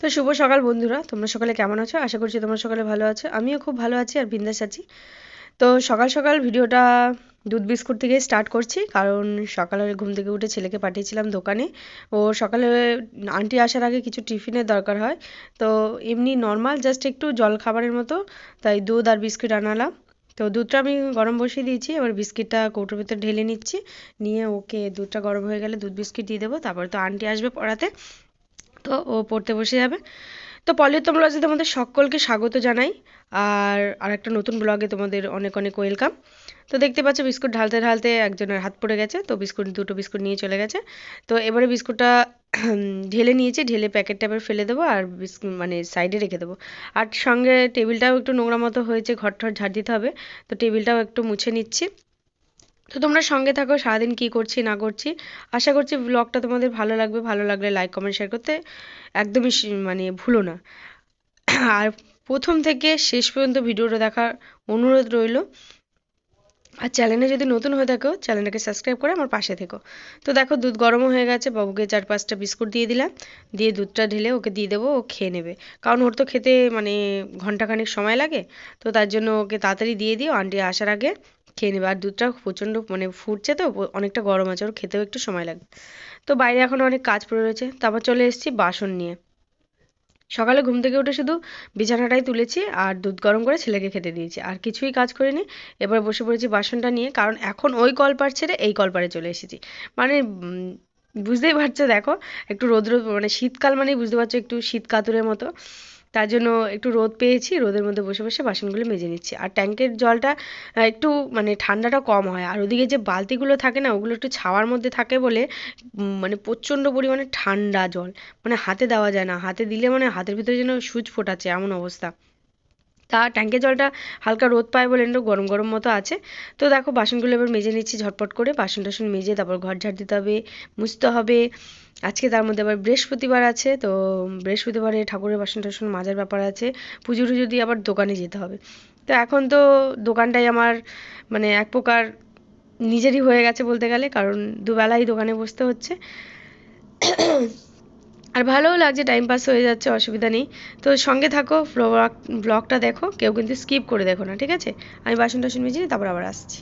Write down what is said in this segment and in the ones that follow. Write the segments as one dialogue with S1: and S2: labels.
S1: তো শুভ সকাল বন্ধুরা, তোমরা সকালে কেমন আছো? আশা করছি তোমরা সকালে ভালো আছো। আমিও খুব ভালো আছি আর বিন্দাস আছি। তো সকাল সকাল ভিডিওটা দুধ বিস্কুট থেকে স্টার্ট করছি, কারণ সকালে ঘুম থেকে উঠে ছেলেকে পাঠিয়েছিলাম দোকানে। ও সকালে আন্টি আসার আগে কিছু টিফিনের দরকার হয়। তো এমনি নর্মাল জাস্ট একটু জল খাবারের মতো, তাই দুধ আর বিস্কুট আনালাম। তো দুধটা আমি গরম বসিয়ে দিয়েছি, এবার বিস্কিটটা কৌটোর ভিতরে ঢেলে নিচ্ছি। নিয়ে ওকে দুধটা গরম হয়ে গেলে দুধ বিস্কিট দিয়ে দেবো, তারপরে তো আন্টি আসবে পড়াতে। তো ও পড়তে বসে যাবে। তো পলিতম ব্লগে তোমাদের সকলকে স্বাগত জানাই। আর আর একটা নতুন ব্লগে তোমাদের অনেক অনেক ওয়েলকাম। তো দেখতে পাচ্ছ, বিস্কুট ঢালতে ঢালতে একজনের হাত পড়ে গেছে, তো বিস্কুট, দুটো বিস্কুট নিয়ে চলে গেছে। তো এবারে বিস্কুটটা ঢেলে নিয়েছি, ঢেলে প্যাকেট ট্যাপের ফেলে দেবো আর মানে সাইডে রেখে দেবো। আর সঙ্গে টেবিলটাও একটু নোংরা মতো হয়েছে ঘর ঠর ঝাড় দিতে হবে। তো টেবিলটাও একটু মুছে নিচ্ছি। তো তোমরা সঙ্গে থাকো, সারাদিন কি করছি, না করছি। আশা করছি ব্লগটা তোমাদের ভালো লাগবে, ভালো লাগলে লাইক কমেন্ট শেয়ার করতে একদমই মানে ভুলো না। আর প্রথম থেকে শেষ পর্যন্ত ভিডিওটা দেখার অনুরোধ রইল। আর চ্যানেলে যদি নতুন হয়ে থাকো চ্যানেলটাকে সাবস্ক্রাইব করে আমার পাশে থেকো। তো দেখো, দুধ গরমও হয়ে গেছে, বাবুকে চার পাঁচটা বিস্কুট দিয়ে দিলাম। দিয়ে দুধটা ঢেলে ওকে দিয়ে দেবো, ও খেয়ে নেবে। কারণ ওর তো খেতে মানে ঘন্টাখানেক সময় লাগে, তো তার জন্য ওকে তাড়াতাড়ি দিয়ে দিও, আন্টি আসার আগে খেয়ে নেবে। আর দুধটা প্রচণ্ড মানে ফুটছে তো, অনেকটা গরম আছে, ওর খেতেও একটু সময় লাগবে। তো বাইরে এখন অনেক কাজ পড়ে রয়েছে, তারপর চলে এসেছি বাসন নিয়ে। সকালে ঘুম থেকে উঠে শুধু বিছানাটাই তুলেছি আর দুধ গরম করে ছেলেকে খেতে দিয়েছি। আর কিছুই কাজ করিনি। এবার বসে পড়েছি বাসনটা নিয়ে, কারণ এখন ওই কলপার ছেড়ে এই কলপারে চলে এসেছি। মানে বুঝতেই পারছ দেখো, একটু রোদ্র মানে শীতকাল মানেই বুঝতে পারছ একটু শীত কাতুরের মতো। তার জন্য একটু রোদ পেয়েছি, রোদের মধ্যে বসে বসে বাসনগুলো মেজে নিচ্ছি। আর ট্যাঙ্কের জলটা একটু মানে ঠান্ডাটা কম হয়। আর ওদিকে যে বালতিগুলো থাকে না, ওগুলো একটু ছাওয়ার মধ্যে থাকে বলে মানে প্রচণ্ড পরিমাণে ঠান্ডা জল। মানে হাতে দেওয়া যায় না। হাতে দিলে মানে হাতের ভিতরে যেন সুচ ফোটাচ্ছে এমন অবস্থা। তা ট্যাঙ্কের জলটা হালকা রোদ পায় বলে একটু গরম গরম মতো আছে। তো দেখো, বাসনগুলো এবার মেজে নিচ্ছি ঝটপট করে। বাসন টাসন মেজে তারপর ঘর ঝাড় দিতে হবে, মুছতে হবে। আজকে তার মধ্যে আবার বৃহস্পতিবার আছে, তো বৃহস্পতিবারে ঠাকুরের বাসন টাসন মাজার ব্যাপার আছে। পুজো টুজো দিয়ে আবার দোকানে যেতে হবে। তো এখন তো দোকানটাই আমার মানে এক প্রকার নিজেরই হয়ে গেছে বলতে গেলে, কারণ দুবেলাই দোকানে বসতে হচ্ছে। আর ভালোও লাগছে টাইম পাস হয়ে যাচ্ছে, অসুবিধা নেই। তো সঙ্গে থাকো ব্লগ ব্লগটা দেখো, কেউ কিন্তু স্কিপ করে দেখো না, ঠিক আছে? আমি বাসন টাসন মেজে তারপর আবার আসছি।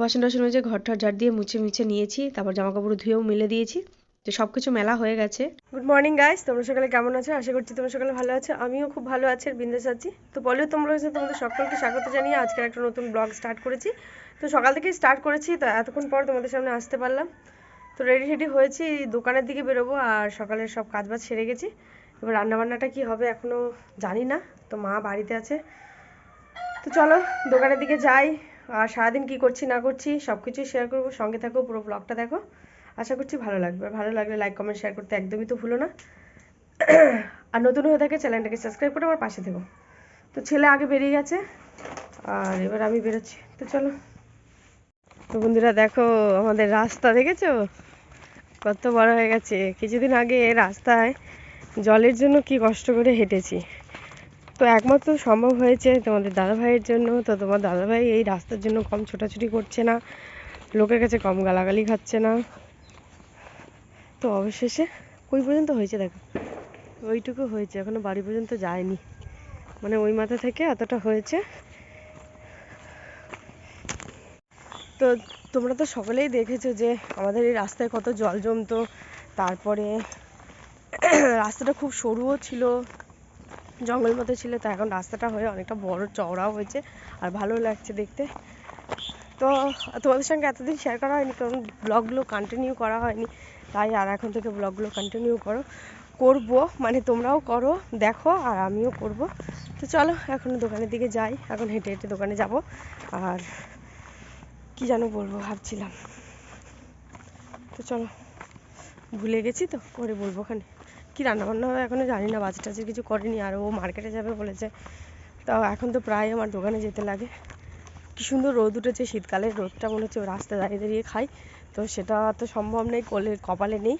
S1: বাসন টাসন মেজে ঘর ঠর ঝাড় দিয়ে মুছে মুছে নিয়েছি, তারপর জামা কাপড় ধুয়েও মেলে দিয়েছি, তো সব কিছু মেলা হয়ে গেছে। গুড মর্নিং গাইস তোমরা সকালে কেমন আছো? আশা করছি তোমরা সকালে ভালো আছো। আমিও খুব ভালো আছি বিন্দাস আছি। তো বলিও তোমরা হচ্ছে তোমাদের সকলকে স্বাগত জানিয়ে আজকে একটা নতুন ব্লগ স্টার্ট করেছি। তো সকাল থেকেই স্টার্ট করেছি, তো এতক্ষণ পর তোমাদের সামনে আসতে পারলাম। তো রেডি রেডি হয়েছি, দোকানের দিকে বেরোবো আর সকালের সব কাজবাজ সেরে গেছি। এবার রান্নাবান্নাটা কি হবে এখনও জানি না। তো মা বাড়িতে আছে। তো চলো, দোকানের দিকে যাই। আর সারাদিন কি করছি, না করছি সব কিছুই শেয়ার করব, সঙ্গে থাকো, পুরো ব্লগটা দেখো। আশা করছি ভালো লাগবে। ভালো লাগলে লাইক কমেন্ট শেয়ার করতে একদমই তো ভুলো না। আর নতুন হয়ে থাকে চ্যানেলটাকে সাবস্ক্রাইব করে আমার পাশে থেকো। তো ছেলে আগে বেরিয়ে গেছে, আর এবার আমি বেরোচ্ছি। তো চলো। তো বন্ধুরা দেখো, আমাদের রাস্তা দেখেছ? কত বড় হয়ে গেছে। কিছুদিন আগে রাস্তায় জলের জন্য কি কষ্ট করে হেঁটেছি। তো একমাত্র সম্ভব হয়েছে তোমাদের দাদাভাইয়ের জন্য। তো তোমার দাদাভাই এই রাস্তার জন্য কম ছোটাছুটি করছে না, লোকের কাছে কম গালাগালি খাচ্ছে না। তো অবশেষে ওই পর্যন্ত হয়েছে দেখো? ওইটুকু হয়েছে, এখনও বাড়ি পর্যন্ত যায়নি। মানে ওই মাথা থেকে এতটা হয়েছে। তো তোমরা তো সকলেই দেখেছ যে আমাদের এই রাস্তায় কত জল জমতো। তারপরে রাস্তাটা খুব সরুও ছিল। জঙ্গল মতো ছিল, তো এখন রাস্তাটা হয়ে অনেকটা বড় চওড়াও হয়েছে আর ভালো লাগছে দেখতে। তো তোমাদের সঙ্গে এতদিন শেয়ার করা হয়নি, কারণ ব্লগগুলো কন্টিনিউ করা হয়নি। তাই আর এখন থেকে ব্লগগুলো কন্টিনিউ করো। করব মানে তোমরাও করো, দেখো আর আমিও করব। তো চলো, এখন দোকানের দিকে যাই। এখন হেঁটে হেঁটে দোকানে যাব। আর কি যেন বলব ভাবছিলাম। তো চলো, ভুলে গেছি তো পরে বলব ওখানে। কি রান্না বান্না হবে এখনও জানি না বাচ্চা টাচ্চা কিছু করেনি, আর ও মার্কেটে যাবে বলেছে। তাও এখন তো প্রায় আমার দোকানে যেতে লাগে। কি সুন্দর রোদ উঠেছে শীতকালে রোদটা মনে হচ্ছে রাস্তায় দাঁড়িয়ে দাঁড়িয়ে খাই তো সেটা তো সম্ভব নেই, কোলে, কপালে নেই।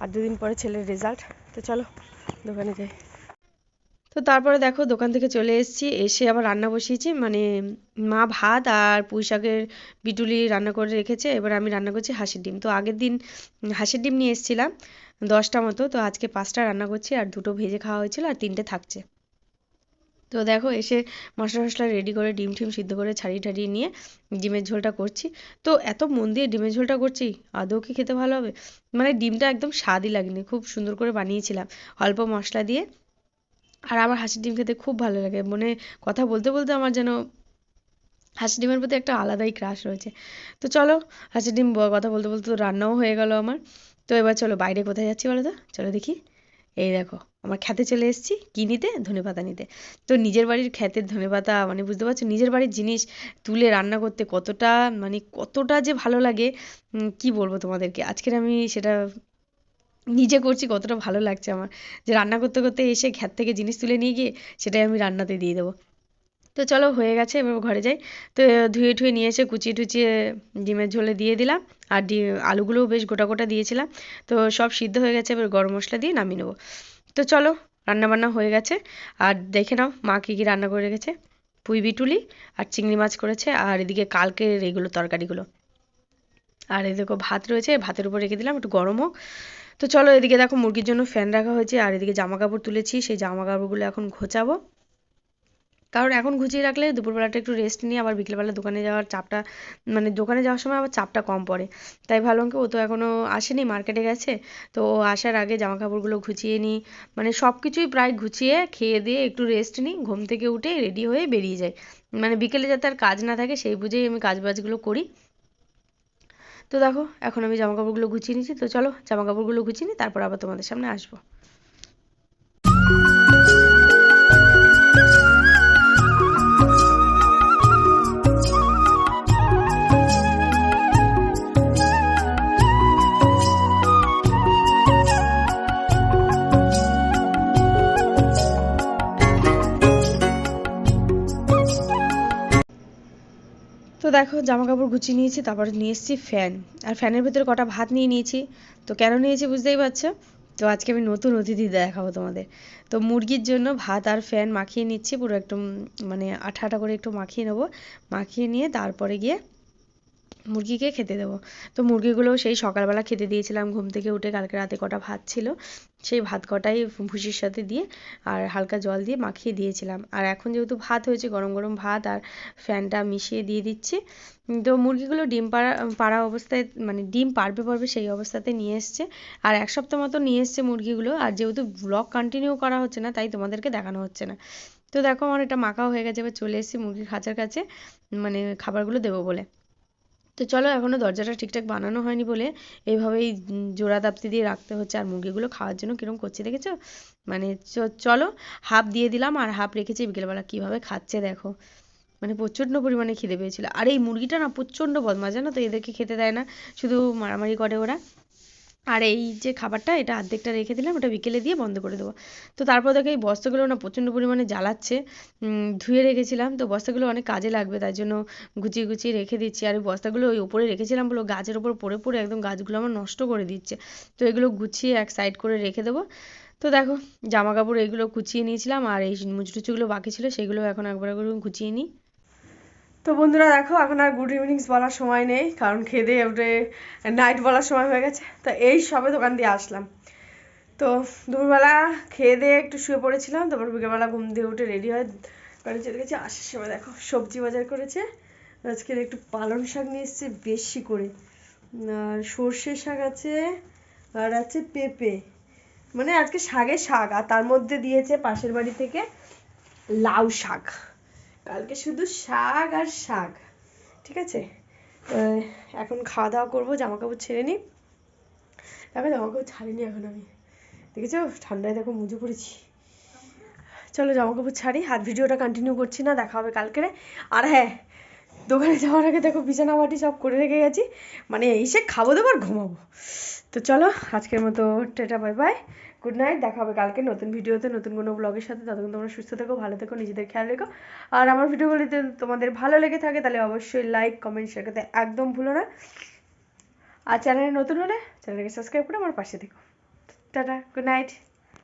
S1: আর দুদিন পরে ছেলের রেজাল্ট তো চলো, দোকানে যাই। তো তারপরে দেখো, দোকান থেকে চলে এসেছি, এসে আবার রান্না বসিয়েছি। মানে মা ভাত আর পুঁই শাকের বিটুলি রান্না করে রেখেছে। এবার আমি রান্না করছি হাঁসের ডিম। তো আগের দিন হাঁসের ডিম নিয়ে এসেছিলাম। দশটা মতো। তো আজকে পাঁচটা রান্না করছি আর দুটো ভেজে খাওয়া হয়েছিল আর তিনটে থাকছে। তো দেখো এসে মশলা টশলা রেডি করে ডিম টিম সিদ্ধ করে ছাড়িয়ে টাড়িয়ে নিয়ে ডিমের ঝোলটা করছি। তো এত মন দিয়ে ডিমের ঝোলটা করছি, আদৌ কি খেতে ভালো হবে? মানে ডিমটা একদম স্বাদই লাগেনি, খুব সুন্দর করে বানিয়েছিলাম অল্প মশলা দিয়ে। আর আমার হাঁসের ডিম খেতে খুব ভালো লাগে মানে কথা বলতে বলতে আমার যেন হাঁসের ডিমের প্রতি একটা আলাদাই ক্রাশ রয়েছে। তো চলো হাঁসের ডিম কথা বলতে বলতে তো রান্নাও হয়ে গেল আমার। তো এবার চলো বাইরে কোথায় যাচ্ছি বলো তো? চলো দেখি। এই দেখো, আমার খেতে চলে এসেছি, কি নিতে? ধনে পাতা নিতে। তো নিজের বাড়ির ক্ষেতের ধনে পাতা মানে বুঝতে পারছ? নিজের বাড়ির জিনিস তুলে রান্না করতে কতটা মানে কতটা যে ভালো লাগে কি বলব তোমাদেরকে? আজকের আমি সেটা নিজে করছি, কতটা ভালো লাগছে আমার। যে রান্না করতে করতে এসে ক্ষেত থেকে জিনিস তুলে নিয়ে গিয়ে, সেটাই আমি রান্নাতে দিয়ে দেবো। তো চলো হয়ে গেছে, এবার ঘরে যাই। তো ধুয়ে ঠুয়ে নিয়ে এসে কুচিয়ে টুচিয়ে ডিমের ঝোলে দিয়ে দিলাম। আর ডি, আলুগুলোও বেশ গোটা গোটা দিয়েছিলাম। তো সব সিদ্ধ হয়ে গেছে, এবার গরম মশলা দিয়ে নামিয়ে নেব। তো চলো, রান্নাবান্না হয়ে গেছে। আর দেখে নাও মা কী কী রান্না করে রেখেছে। পুঁই বিটুলি আর চিংড়ি মাছ করেছে। আর এদিকে কালকের এইগুলো তরকারিগুলো। আর এদিকে ভাত রয়েছে, ভাতের উপর রেখে দিলাম, একটু গরম হোক তো চলো এদিকে দেখো মুরগির জন্য ফ্যান রাখা হয়েছে। আর এদিকে জামা কাপড় তুলেছি, সেই জামা কাপড়গুলো এখন ঘোচাবো। কারণ এখন ঘুচিয়ে রাখলে দুপুরবেলাটা একটু রেস্ট নিয়ে আবার বিকেলবেলা দোকানে যাওয়ার চাপটা মানে দোকানে যাওয়ার সময় আবার চাপটা কম পড়ে। তাই ভাবলাম কি ও তো এখনও আসেনি মার্কেটে গেছে। তো ও আসার আগে জামা কাপড়গুলো ঘুচিয়ে নিই। মানে সব কিছুই প্রায় ঘুচিয়ে খেয়ে দিয়ে একটু রেস্ট নিই। ঘুম থেকে উঠে রেডি হয়ে বেরিয়ে যাই। মানে বিকেলে যাতে আর কাজ না থাকে সেই বুঝেই আমি কাজ বাজগুলো করি। তো দেখো, এখন আমি জামা কাপড়গুলো গুছিয়ে নিচ্ছি তো চলো জামা কাপড়গুলো গুছিয়ে নিই, তারপর আবার তোমাদের সামনে আসব। তো দেখো জামা কাপড় গুছিয়ে নিয়েছি, তারপরে নিয়ে এসেছি ফ্যান। আর ফ্যানের ভেতরে কটা ভাত নিয়ে নিয়েছি। তো কেন নিয়েছি বুঝতেই পারছ? তো আজকে আমি নতুন অতিথি দেখাবো তোমাদের। তো মুরগির জন্য ভাত আর ফ্যান মাখিয়ে নিচ্ছি, পুরো একটু মানে আঠা আঠা করে একটু মাখিয়ে নেব। মাখিয়ে নিয়ে তারপরে গিয়ে মুরগিকে খেতে দেবো। তো মুরগিগুলো সেই সকালবেলা খেতে দিয়েছিলাম, ঘুম থেকে উঠে কালকে রাতে কটা ভাত ছিল, সেই ভাত কটাই ভুসির সাথে দিয়ে আর হালকা জল দিয়ে মাখিয়ে দিয়েছিলাম। আর এখন যেহেতু ভাত হয়েছে, গরম গরম ভাত আর ফ্যানটা মিশিয়ে দিয়ে দিচ্ছি, তো মুরগিগুলো ডিম পাড়া পাড়া অবস্থায় মানে ডিম পারবে পারবে সেই অবস্থাতে নিয়ে এসছে। আর এক সপ্তাহ মতো নিয়ে এসছে মুরগিগুলো, আর যেহেতু ব্লগ কন্টিনিউ করা হচ্ছে না, তাই তোমাদেরকে দেখানো হচ্ছে না। তো দেখো আমার এটা মাখাও হয়ে গেছে, এবার চলে এসেছি মুরগির খাঁচার কাছে মানে খাবারগুলো দেবো বলে। তো চলো এখনও দরজাটা ঠিকঠাক বানানো হয়নি বলে এইভাবেই জোড়া দাপ্তি দিয়ে রাখতে হচ্ছে। আর মুরগিগুলো খাওয়ার জন্য কীরকম করছে দেখেছ? মানে চলো হাফ দিয়ে দিলাম আর হাফ রেখেছি বিকেলবেলা। কীভাবে খাচ্ছে দেখো। মানে প্রচণ্ড পরিমাণে খিদে পেয়েছিল। আর এই মুরগিটা না প্রচণ্ড বদমাশ, জানো তো? এদেরকে খেতে দেয় না। শুধু মারামারি করে ওরা। আর এই যে খাবারটা, এটা অর্ধেকটা রেখে দিলাম, ওটা বিকেলে দিয়ে বন্ধ করে দেবো। তো তারপর দেখো এই বস্তাগুলো না প্রচণ্ড পরিমাণে জ্বালাচ্ছে। ধুয়ে রেখেছিলাম, তো বস্তাগুলো অনেক কাজে লাগবে, তাই জন্য গুছিয়ে গুছিয়ে রেখে দিচ্ছি। আর ওই বস্তাগুলো ওই ওপরে রেখেছিলাম বলে গাছের ওপর পড়ে পড়ে একদম গাছগুলো আমার নষ্ট করে দিচ্ছে। তো এগুলো গুছিয়ে এক সাইড করে রেখে দেবো। তো দেখো জামা কাপড় এইগুলো কুচিয়ে নিয়েছিলাম, আর এই মুচটুচুগুলো বাকি ছিল, সেগুলো এখন একবার করে গুছিয়ে নিই। তো বন্ধুরা দেখো, এখন আর গুড ইভিনিংস বলার সময় নেই, কারণ খেদে উঠে নাইট বলার সময় হয়ে গেছে। তো এই সবে দোকান দিয়ে আসলাম। তো দুপুরবেলা খেয়ে দিয়ে একটু শুয়ে পড়েছিলাম, তারপর বিকেলবেলা ঘুম দিয়ে উঠে রেডি হয়ে গাড়ি চলে গেছে। আসার সময় দেখো, সবজি বাজার করেছে। আজকে একটু পালং শাক নিয়ে এসছে বেশি করে। আর সর্ষে শাক আছে, আর আছে পেঁপে। মানে আজকে শাকের শাক, আর তার মধ্যে দিয়েছে পাশের বাড়ি থেকে লাউ শাক। কালকে শুধু শাক আর শাক, ঠিক আছে? এখন খাওয়া দাওয়া করব জামা কাপড় ছেড়ে নিই। দেখো জামা কাপড় ছাড়িনি এখন আমি। দেখেছ? ঠান্ডায় দেখো মুজে পড়েছি। চলো জামা কাপড় ছাড়ি, আর ভিডিওটা কন্টিনিউ করছি না, দেখা হবে কালকে আর হ্যাঁ দোকানে যাওয়ার আগে দেখো বিছানা বাটি সব করে রেখে গেছি। মানে এসে খাব দেবো আর ঘুমাবো। তো চলো, আজকের মতো টেটা, বাই বাই। গুড নাইট দেখা হবে কালকে নতুন ভিডিওতে, নতুন কোনো ব্লগের সাথে। ততক্ষণ তোমরা সুস্থ থেকো, ভালো থেকো, নিজেদের খেয়াল রেখো। আর আমার ভিডিওগুলিতে তোমাদের ভালো লেগে থাকে, তাহলে অবশ্যই লাইক কমেন্ট শেয়ার করতে একদম ভুলো না। আর চ্যানেলে নতুন হলে চ্যানেলকে সাবস্ক্রাইব করে আমার পাশে থেকো। Tata good night